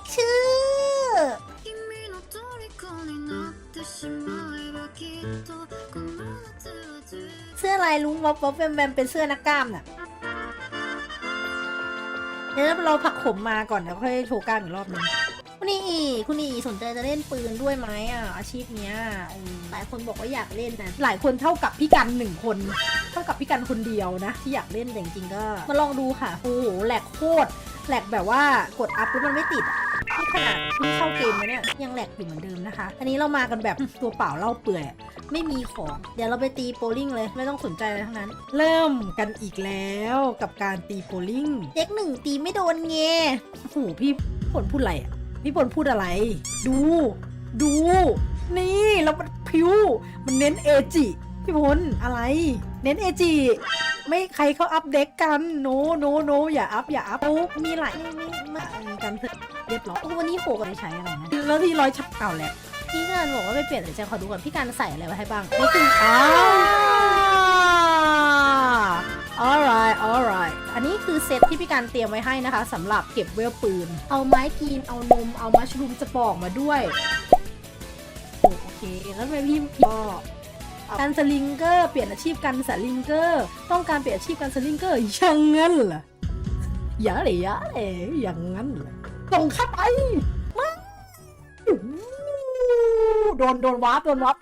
คชื่อ เสื้อลายลุงวอบวบแวมแวมเป็นเสื้อนักกล้ามน่ะเดี๋ยวเราผักขมมาก่อนแล้วค่อยโชว์กล้ามอีกรอบนึงคุณนี่อีคุณนี่อีสนใจจะเล่นปืนด้วยไหมอะอาชีพเนี้ยหลายคนบอกว่าอยากเล่นนะหลายคนเท่ากับพี่กันหนึ่งคน เท่ากับพี่กันคนเดียวนะ ที่อยากเล่นแต่จริงก็มาลองดูค่ะโอ้โหแหลกโคตรแหลกแบบว่ากดอัพแล้วมันไม่ติดอะ นี่ขนาดเพิ่งเข้าเกมมาเนี่ยยังแหลกอยู่เหมือนเดิมนะคะ อันนี้เรามากันแบบตัวเปล่าเล่าเปื่อยไม่มีของ เดี๋ยวเราไปตีโปลิงเลย ไม่ต้องสนใจอะไรทั้งนั้น เริ่มกันอีกแล้วกับการตีโปลิงเด็กหนึ่งตีไม่โดนเงโอ้โหพี่ผลพูดอะไรอะพี่ผลพูดอะไร ดู ดู นี่แล้วมันพิวมันเน้นเอจิ พี่พลอะไร เน้นเอจิไม่ใครเขาอัพเด็กกันโนโนโนอย่าอัพอย่าอัพโอ้มีหลายไม่ไม่ไม่ไม่กันเถอะเรียบร้อยโอ้วันนี้โหกันใช้อะไรนะแล้วที่ร้อยชักเก่าแหละพี่การบอกว่าไปเปลี่ยนเดี๋ยวจะขอดูก่อนพี่การใส่อะไรไว้ให้บ้างนี่คืออ้าว alright alright อันนี้คือเซตที่พี่การเตรียมไว้ให้นะคะสำหรับเก็บเวลปืน เอาไม้กรีนเอานมเอามัชรูมสปอกมาด้วย โอเคแล้วทำไมพี่ก็ การสลิงเกอร์เปลี่ยนอาชีพกันสลิงเกอร์ ต้องการเปลี่ยนอาชีพกันสลิงเกอร์อย่างงั้นเหรออย่าเลยอย่าเลยอย่างงั้นเหรอส่งเข้าไปโดนโดนวาร์ปโดนวาร์ป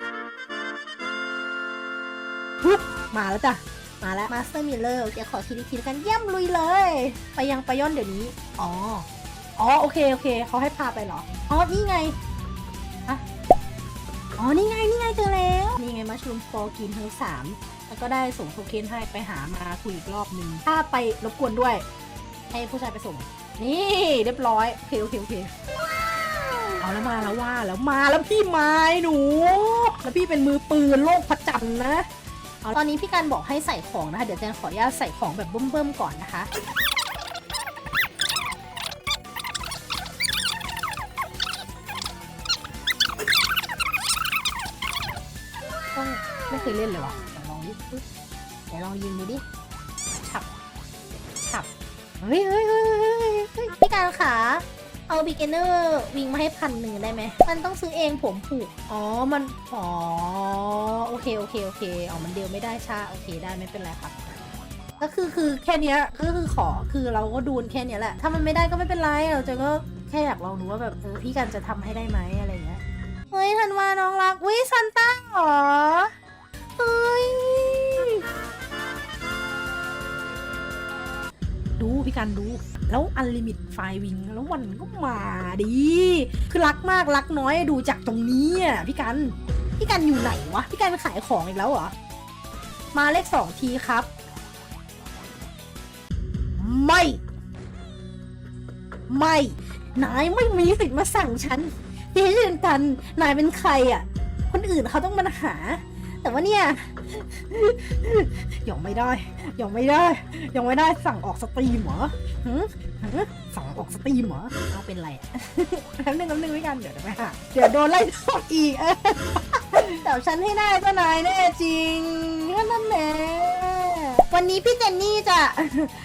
ปุ๊บมาแล้วจ้ะมาแล้วมาสเตอร์มิลเลอร์จะขอทีดีทีกันเยี่ยมลุยเลย ไปยังไปย่อนเดี๋ยวนี้ อ๋อ อ๋อ โอเค โอเค เขาให้พาไปเหรอ อ๋อ นี่ไง อ๋อ นี่ไง นี่ไงเจอแล้ว นี่ไงมัชรูมฟอร์กินทั้งสามแล้วก็ได้ส่งโทเค็นให้ไปหามาคุยอีกรอบหนึ่งถ้าไปรบกวนด้วย ให้ผู้ชายไปส่ง นี่เรียบร้อยโอเคโอเคโอเคเอาแล้วมาแล้วว่าแล้วมาแล้วพี่ไม้หนู แล้วพี่เป็นมือปืนโลกพระจันทร์นะ เอาตอนนี้พี่การบอกให้ใส่ของนะคะ เดี๋ยวแจนขออนุญาตใส่ของแบบเบิ่มๆก่อนนะคะ เคยเล่นเลยว่ะลองดิเดี๋ยวลองยิงดูดิฉับฉับเฮ้ยเฮ้ยเฮ้ยเฮ้ยพี่การขาเอาบิเกเนอร์วิ่งมาให้พันหนึ่งได้ไหม มันต้องซื้อเองผมผูก อ๋อ มัน อ๋อ โอเค โอเค โอเค อ๋อ มันเดียวไม่ได้ชา โอเค ได้ไม่เป็นไรครับ ก็คือ คือแค่นี้ก็คือขอ คือเราก็ดูนแค่นี้แหละ ถ้ามันไม่ได้ก็ไม่เป็นไร เราจะก็แค่อยากลองดูว่าแบบเออพี่กันจะทำให้ได้ไหมอะไรอย่างเงี้ย เฮ้ยธันวาน้องรักวิซันต้าเหรอ กันดู แล้วอันลิมิตไฟวิงแล้ววันก็มาดี คือรักมากรักน้อยดูจากตรงนี้อะพี่กัน พี่กันอยู่ไหนวะ พี่กันขายของอีกแล้วเหรอ มาเลขสองทีครับ ไม่ ไม่ นายไม่มีสิทธิ์มาสั่งฉันที่ให้เรียนกัน นายเป็นใครอะ คนอื่นเขาต้องมาหา แต่ว่าเนี่ยยังไม่ได้ยังไม่ได้ยังไม่ได้สั่งออกสตรีมเหรอสั่งออกสตรีมเหรอเอาเป็นไรอะแป๊บนึงแป๊บนึงไว้กันเดี๋ยวเดี๋ยวไปหาเดี๋ยวโดนไล่ทอดอีกเออแต่ฉันให้ได้เจ้านายแน่จริงนั่นแหละวันนี้พี่เจนนี่จะ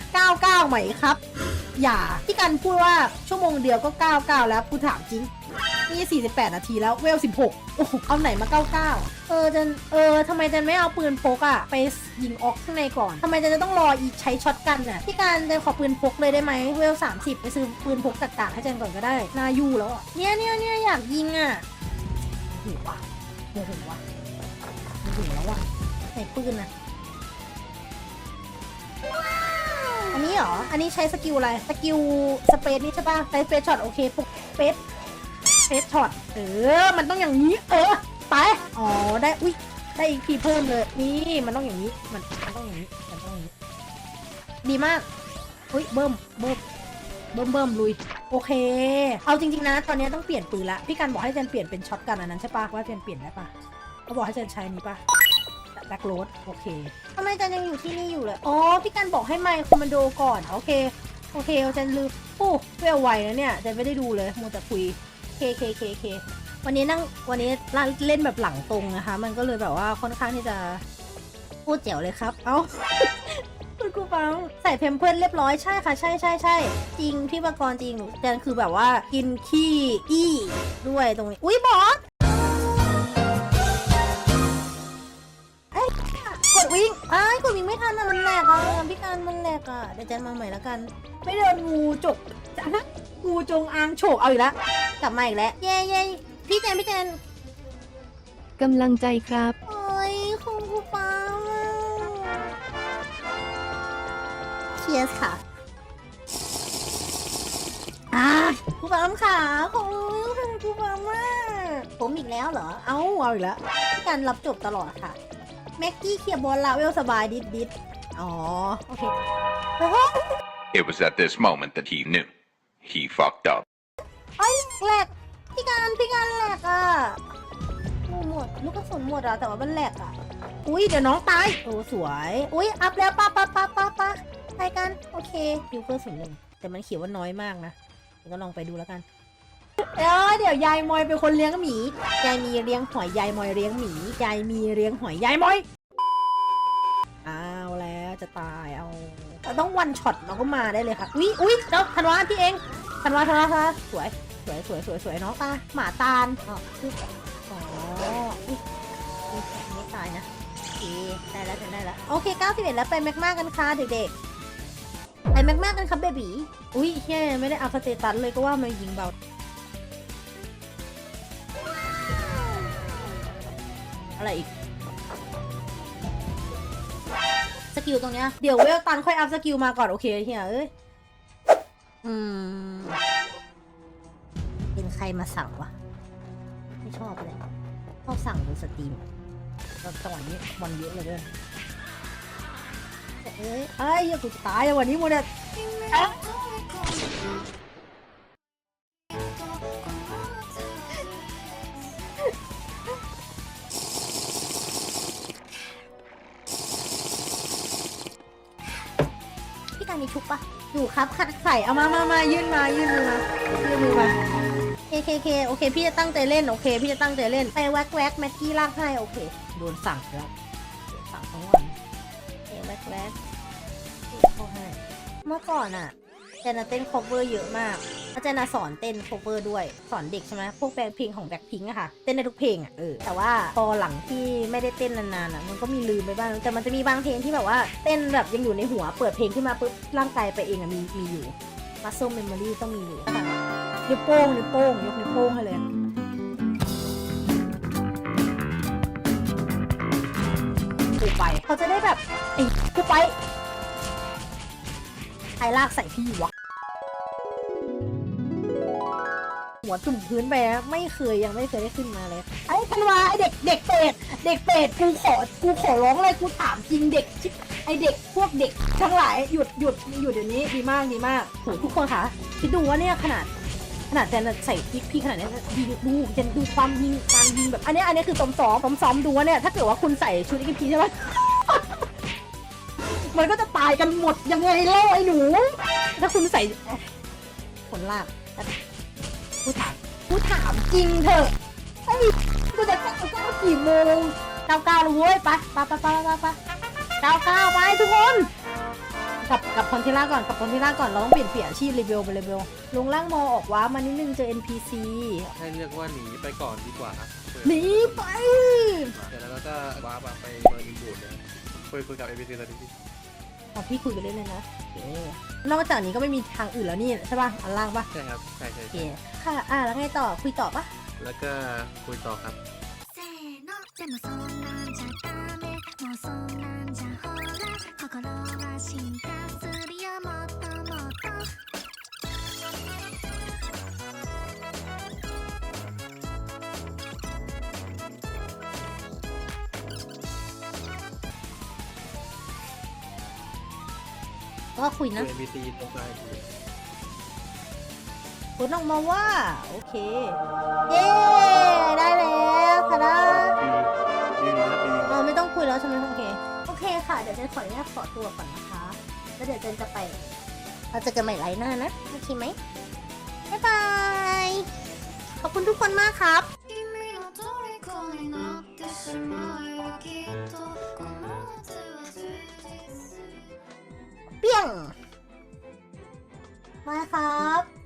99ไหม่ครับ อย่าพี่กันพูดว่าชั่วโมงเดียวก็99แล้วกูถามจริงนี่48 นาทีแล้วเวล 16 โอ้เอาไหนมา 99 เออจันเออทำไมจันไม่เอาปืนพกอะไปยิงออกข้างในก่อนทำไมจันจะต้องรออีกใช้ช็อตกันอะพี่การจันขอปืนพกเลยได้ไหมเวล 30 ไปซื้อปืนพกกากๆให้จันก่อนก็ได้ นายูแล้วอะเนี่ยเนี่ยเนี่ยอยากยิงอะหัวะโมโหวะโมโหแล้วอะไหนปืนอะ นนี้เหรอ อันนี้ใช้สกิลอะไร สกิลสเปซนี่ใช่ป่ะ ใช้สเปซช็อตโอเคปุ๊บสเปซเฟสช็อต เออ มันต้องอย่างนี้ เออ ไป อ๋อ ได้ อุ้ยได้อีกทีเพิ่มเลย นี่ มันต้องอย่างนี้ มันมันต้องอย่างนี้ มันต้องอย่างนี้ ดีมาก อุ้ยเบิ่มเบิ่มเบิ่มเบิ่มลุย โอเค เอาจริงๆนะ ตอนนี้ต้องเปลี่ยนปืนละ พี่กันบอกให้เจนเปลี่ยนเป็นช็อตกันอันนั้นใช่ป่ะ ว่าเจนเปลี่ยนได้ป่ะเขาบอกให้เจนใช้นี้ป่ะ แบ็คโรดโอเคทำไมเจนยังอยู่ที่นี่อยู่เลย อ๋อ พี่กันบอกให้ไมค์คอมมานโดก่อน โอเค โอเคเจนลืมโอ้เวลไวนะเนี่ยเจนไม่ได้ดูเลยมัวแต่คุยเคเคเคเควันนี้นั่งวันนี้เล่นแบบหลังตรงนะคะ มันก็เลยแบบว่าค่อนข้างที่จะพูดเจ๋วเลยครับ เอ้าคุณครูฟังใส่เพมเพิร์ดเรียบร้อยใช่ค่ะ ใช่ใช่ใช่จริงพี่ประกรณ์จริงหนูแต่คือแบบว่ากินขี้อี้ด้วยตรงนี้ อุ้ยบอส อ้ายกดวิ่งไม่ทันอะมันแหลกอะพี่การมันแหลกอะเดี๋ยวแจนมาใหม่แล้วกัน ไม่เดินงูจกจะนะงูจงอางโฉกเอาอีกแล้วกลับมาอีกแล้วเย้เย้พี่แจนพี่แจนกำลังใจครับ โอ้ยคุณครูฟังเชียร์ค่ะอ่าครูฟังค่ะขอบคุณครูฟังมากผมอีกแล้วเหรอ เอาเอาอีกแล้ว การรับจบตลอดค่ะ แม็กกี้เคลียร์บอลลาเวลสบายดิดดิดอ๋อ โอเค It was at this moment that he knew. He fucked up. ไอ้ยแหลกพี่การพี่การแหลกอะโอ้หมดลูกกระสุนหมดอะแต่ว่ามันแหลกอะ อุ้ยเดี๋ยวน้องตายโอ้สวย อุ้ยอัพแล้วป้าป้าป้าป้าป้าไปกัน โอเคคิวเกอร์ศูนย์หนึ่งแต่มันเขียนว่าน้อยมากนะเดี๋ยวก็ลองไปดูแล้วกัน เดี๋ยวเดี๋ยวยายมอยเป็นคนเลี้ยงหมี ยายมีเลี้ยงหอยยายมอยเลี้ยงหมี ยายมีเลี้ยงหอยยายมอย เอาแล้วจะตายเอาเราต้องวันช็อตเราก็มาได้เลยค่ะ อุ้ยอุ้ยเจ้าธันวาพี่เองธันวาธันวาธันวาสวย สวยสวยสวยสวยเนาะตาหมาตาลอ๋ออ๋ออุ๊ยอุ๊ยไม่ตายนะโอเคได้แล้วได้แล้วโอเค91แล้วไปแม็กมากันค่ะเด็กๆไปแม็กมากันครับเบบี อุ้ยเฮ้ยไม่ได้อัพสเตตัสเลยก็ว่ามันยิงเบา อะไรอีก สกิลตรงเนี้ย เดี๋ยวเวลตันค่อยอัพสกิลมาก่อน โอเคเฮียเอ้ย อืม เป็นใครมาสั่งวะ ไม่ชอบเลยชอบสั่งบนสตรีมแล้วจังหวะนี้วันเยอะเลยด้วยแต่เอ้ยไอ้ยเหี้ยกูจะตายอะวันนี้หมดเนี่ย พี่การมีชุบปะอยู่ครับขัดใส่เอามามามายื่นมายื่นมือมายื่นมือมาเคเคเคโอเค พี่จะตั้งใจเล่นโอเค พี่จะตั้งใจเล่นไปแว็กแว็กแม็กกี้ลากให้โอเคโดนสั่งแล้วโดนสั่งทั้งวันโอเคแว็กแว็กเข้าให้เมื่อก่อนอะเจนน่ะเต้น cover เยอะมาก อาจารย์น่ะสอนเต้น cover ด้วยสอนเด็กใช่ไหมพวกเพลงของแบ็คพิงอะค่ะ เต้นได้ทุกเพลงอะเออแต่ว่าพอหลังที่ไม่ได้เต้นนานๆอะมันก็มีลืมไปบ้างแต่มันจะมีบางเพลงที่แบบว่าเต้นแบบยังอยู่ในหัวเปิดเพลงขึ้นมาปุ๊บร่างกายไปเองอะมีมีอยู่ muscle memory ต้องมีอยู่ค่ะนิ้วโป้งนิ้วโป้งยกนิ้วโป้งให้เลยกูไปเขาจะได้แบบไอ้กูไปใครลากใส่พี่วะ หัวจุ่มพื้นไปนะไม่เคยยังไม่เคยได้ขึ้นมาเลย ไอ้ธันวาไอ้เด็กเด็กเป็ดเด็กเป็ดกูขอกูขอร้องเลยกูถามจริงเด็กชิไอ้เด็กพวกเด็กทั้งหลายหยุดหยุดหยุดเดี๋ยวนี้ดีมากดีมากโหทุกคนคะคิดดูว่าเนี่ยขนาดขนาดแจนใส่พี่พี่ขนาดนี้ยิงดูแจนดูความยิงการยิงแบบ อันนี้อันนี้คือซ้อมซ้อมซ้อมซ้อมดูว่าเนี่ยถ้าเกิดว่าคุณใส่ชุดอีพีใช่ไหมมันก็จะตายกันหมดยังไงเล่าไอ้หนู ถ้าคุณใส่ผลลาก ถามจริงเถอะไอ้กูจะก้าวก้าวกี่โมงเก้าเก้าเลยเว้ยไปไปไปไปไปไปเก้าเก้าไปทุกคนกลับกลับคอนเทล่าก่อนกลับคอนเทล่าก่อนเราต้องเปลี่ยนเปลี่ยนอาชีพรีเบลไปรีเบลลงล่างมอออกว้ามานิดนึงเจอ NPC ให้เรียกว่าหนีไปก่อนดีกว่าครับเปิดหนีไปเดี๋ยวแล้วก็ว้าร์ปไปเบอร์นิมบูดเนี่ยคุยคุยกับเอ c ซีตอนนี้ พี่ อ๋อพี่คุยกันเล่นเลยนะโอเคนอกจากนี้ก็ไม่มีทางอื่นแล้วนี่ใช่ป่ะอันล่างป่ะ ใช่ครับใช่ใช่ โอเค ใช่ ค่ะ อ่ะ แล้วไงต่อ คุยต่อปะ แล้วก็คุยต่อครับ せーのでもそんなんじゃダメもうそんなんじゃほら心は進化するよもっともっと ก็คุย คุ นะ ย NPC ตรงกลางคุย ผลออกมาว่า โอเค เย้ ได้แล้วค่ะนะ ดีดีนะดี เราไม่ต้องคุยแล้วใช่ไหมโอเค โอเคค่ะ เดี๋ยวเจนขออนุญาตขอตัวก่อนนะคะ แล้วเดี๋ยวเจนจะไป เราจะกันใหม่ไลน์หน้านะ โอเคไหมบ๊ายบาย ขอบคุณทุกคนมากครับ 君の虜になってしまえばきっと มาครับ